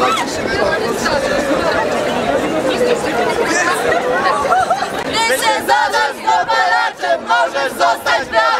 Ty się za nas popalaczem możesz zostać białym!